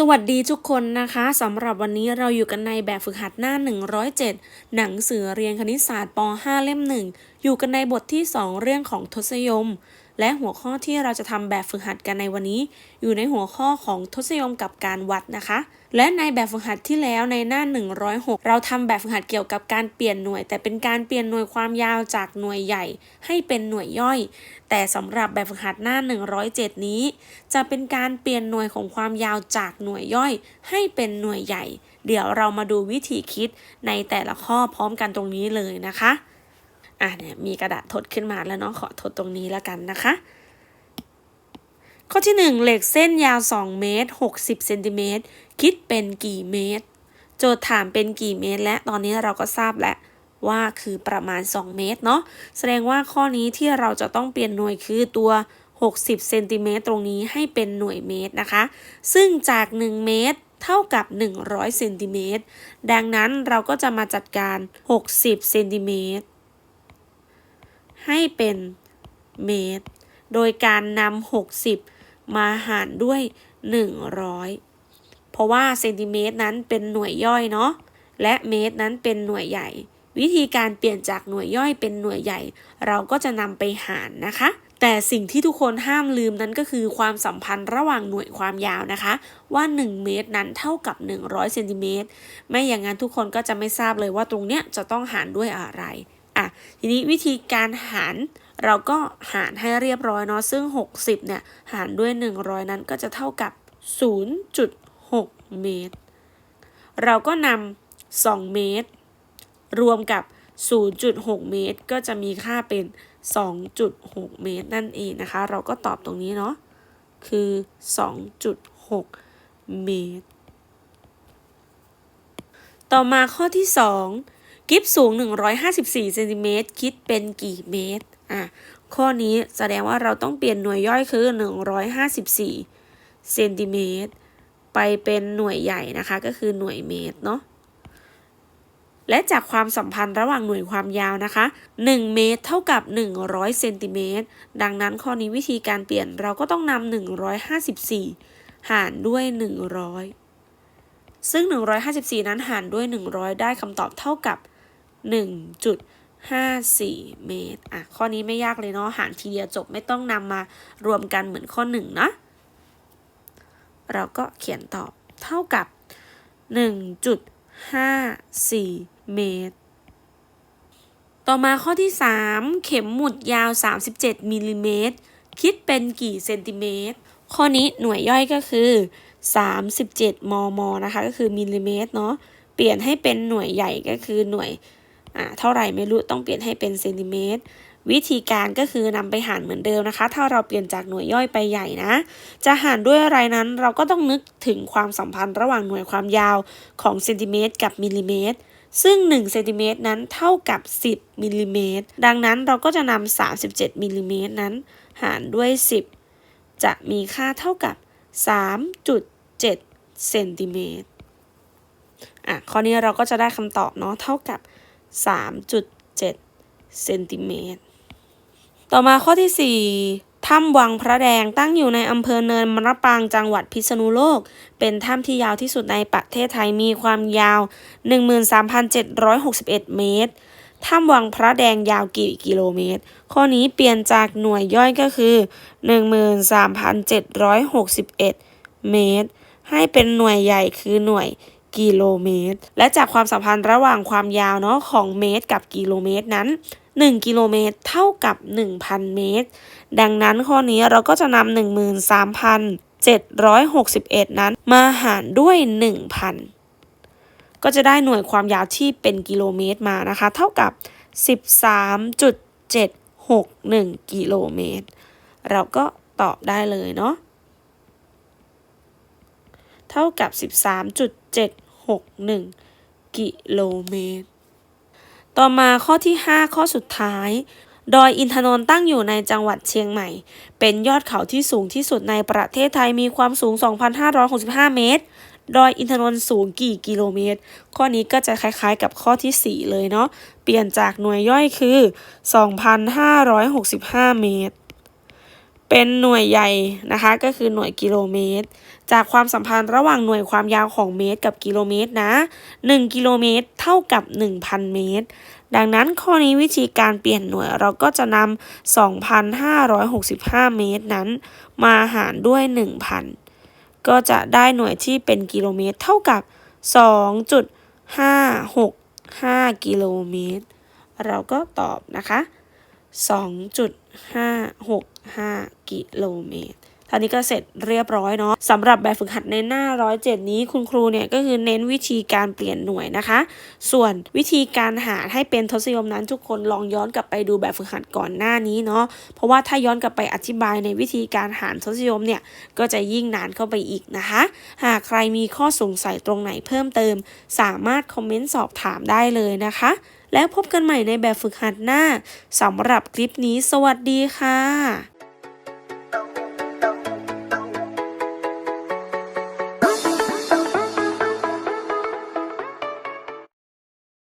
สวัสดีทุกคนนะคะสำหรับวันนี้เราอยู่กันในแบบฝึกหัดหน้า 107 หนังสือเรียนคณิตศาสตร์ป .5 เล่ม 1 อยู่กันในบทที่ 2 เรื่องของทศยม และหัวข้อที่เราจะทำแบบฝึกหัดกันในวันนี้ อยู่ในหัวข้อของทศยมกับการวัดนะคะ และในแบบฝึกหัดที่แล้วในหน้า 106 เราทำแบบฝึกหัดเกี่ยวกับการเปลี่ยนหน่วย แต่เป็นการเปลี่ยนหน่วยความยาวจากหน่วยใหญ่ ให้เป็นหน่วยย่อย แต่สำหรับแบบฝึกหัดหน้า 107 นี้ จะเป็นการเปลี่ยนหน่วยของความยาวจากหน่วยย่อย ให้เป็นหน่วยใหญ่ เดี๋ยวเรามาดูวิธีคิดในแต่ละข้อพร้อมกันตรงนี้เลยนะคะ อะเนี่ยมีกระดาษทดขึ้นมาแล้วเนาะขอทดตรงนี้แล้วกันนะคะ ข้อที่ 1 เหล็กเส้นยาว 2 เมตร 60เซนติเมตรคิดเป็นกี่เมตร โจทย์ถามเป็นกี่เมตร และตอนนี้เราก็ทราบแล้วว่าคือประมาณ 2 เมตรเนาะแสดงว่าข้อนี้ที่เราจะต้องเปลี่ยนหน่วยคือตัว 60เซนติเมตรตรงนี้ให้เป็นหน่วยเมตรนะคะ ซึ่งจาก 1 เมตรเท่ากับ 100เซนติเมตรดังนั้นเราก็จะมาจัดการ 60เซนติเมตร ให้เป็นเมตร โดยการนำ60 มาหารด้วย 100 เพราะว่าเซนติเมตรนั้นเป็นหน่วยย่อยเนาะ และเมตรนั้นเป็นหน่วยใหญ่ วิธีการเปลี่ยนจากหน่วยย่อยเป็นหน่วยใหญ่ เราก็จะนำไปหารนะคะ แต่สิ่งที่ทุกคนห้ามลืมนั้นก็คือความสัมพันธ์ระหว่างหน่วยความยาวนะคะ ว่า 1 เมตรนั้นเท่ากับ 100เซนติเมตร ไม่อย่างนั้นทุกคนก็จะไม่ทราบเลยว่าตรงเนี้ยจะต้องหารด้วยอะไร อะทีนี้วิธีการหารเราก็หารให้เรียบร้อยเนาะซึ่ง 60เนี่ยหารด้วย 100 นั้นก็จะเท่ากับ 0.6 เมตร เราก็นำ2 เมตร รวมกับ 0.6 เมตร ก็จะมีค่าเป็น 2.6 เมตรนั่นเองนะคะ เราก็ตอบตรงนี้เนาะคือ 2.6 เมตร ต่อมาข้อที่ 2 กิฟสูง 154เซนติเมตรคิดเป็นกี่เมตร อะ ข้อนี้แสดงว่าเราต้องเปลี่ยนหน่วยย่อยคือ 154เซนติเมตรไปเป็นหน่วยใหญ่นะคะ ก็คือหน่วยเมตรเนาะและจากความสัมพันธ์ระหว่างหน่วยความยาวนะคะ 1 เมตรเท่ากับ 100เซนติเมตรดังนั้นข้อนี้วิธีการเปลี่ยนเราก็ต้องนำ154 หารด้วย 100 ซึ่ง 154 นั้นหารด้วย 100 ได้คำตอบเท่ากับ 1.54 เมตร อะ ข้อนี้ไม่ยากเลยเนาะ หารทีเดียวจบไม่ต้องนำมารวมกันเหมือนข้อ1นะเราก็เขียนตอบเท่ากับ 1.54 เมตร ต่อมาข้อที่ 3 เข็มหมุดยาว 37มิลลิเมตร คิดเป็นกี่เซนติเมตร ข้อนี้หน่วยย่อยก็คือ 37 มม นะคะ ก็คือมิลลิเมตรเนาะ เปลี่ยนให้เป็นหน่วยใหญ่ก็คือหน่วย อ่าเท่าไหร่ไม่รู้ต้องเปลี่ยนให้เป็นเซนติเมตรวิธีการก็คือนำไปหารเหมือนเดิมนะคะ ถ้าเราเปลี่ยนจากหน่วยย่อยไปใหญ่นะ จะหารด้วยอะไรนั้นเราก็ต้องนึกถึงความสัมพันธ์ระหว่างหน่วยความยาวของเซนติเมตรกับมิลลิเมตร ซึ่ง1เซนติเมตรนั้นเท่ากับ 10มิลลิเมตร ดังนั้นเราก็จะนำ37มิลลิเมตรนั้น หารด้วย 10 จะมีค่าเท่ากับ 3.7เซนติเมตรอะข้อนี้เราก็จะได้คำตอบเนาะเท่ากับ 3.7 เซนติเมตร ต่อมาข้อที่ 4ถ้ำวังพระแดงตั้งอยู่ในอำเภอเนินมะปรางจังหวัดพิษณุโลก เป็นถ้ำที่ยาวที่สุดในประเทศไทยมีความยาว 13,761 เมตร ถ้ำวังพระแดงยาวกี่กิโลเมตร ข้อนี้เปลี่ยนจากหน่วยย่อยก็คือ 13,761 เมตร ให้เป็นหน่วยใหญ่คือหน่วย กิโลเมตร และจากความสัมพันธ์ระหว่างความยาวเนาะของเมตร กับกิโลเมตรนั้น 1 กิโลเมตรเท่ากับ 1,000 เมตร ดังนั้นข้อนี้เราก็จะนำ13,761 นั้น มาหารด้วย 1,000 ก็จะได้หน่วยความยาวที่เป็นกิโลเมตรมานะคะ เท่ากับ 13.761 กิโลเมตร เราก็ตอบได้เลยเนาะเท่ากับ 161 กิโลเมตร ต่อมาข้อที่ 5 ข้อสุดท้าย ดอยอินทนนท์ตั้งอยู่ในจังหวัดเชียงใหม่ เป็นยอดเขาที่สูงที่สุดในประเทศไทยมีความสูง 2,565 เมตร ดอยอินทนนท์สูงกี่กิโลเมตร ข้อนี้ก็จะคล้ายๆกับข้อที่ 4 เลยเนาะ เปลี่ยนจากหน่วยย่อยคือ 2,565 เมตร เป็นหน่วยใหญ่นะคะ ก็คือหน่วยกิโลเมตร จากความสัมพันธ์ระหว่างหน่วยความยาวของเมตรกับกิโลเมตรนะ 1 กิโลเมตรเท่ากับ 1,000 เมตร ดังนั้นข้อนี้วิธีการเปลี่ยนหน่วยเราก็จะนำ2,565 เมตรนั้น มาหารด้วย 1,000 ก็จะได้หน่วยที่เป็นกิโลเมตรเท่ากับ 2.565 กิโลเมตร เราก็ตอบนะคะ 565 กิโลเมตรท่านี้ก็เสร็จเรียบร้อยเนาะสำหรับแบบฝึกหัดในหน้า 107 นี้คุณครูเนี่ยก็คือเน้นวิธีการเปลี่ยนหน่วยนะคะ ส่วนวิธีการหารให้เป็นทศนิยมนั้นทุกคนลองย้อนกลับไปดูแบบฝึกหัดก่อนหน้านี้เนาะเพราะว่าถ้าย้อนกลับไปอธิบายในวิธีการหารทศนิยมเนี่ยก็จะยิ่งนานเข้าไปอีกนะคะ หากใครมีข้อสงสัยตรงไหนเพิ่มเติม สามารถคอมเมนต์สอบถามได้เลยนะคะ แล้วพบกันใหม่ในแบบฝึกหัดหน้าสำหรับคลิปนี้สวัสดีค่ะ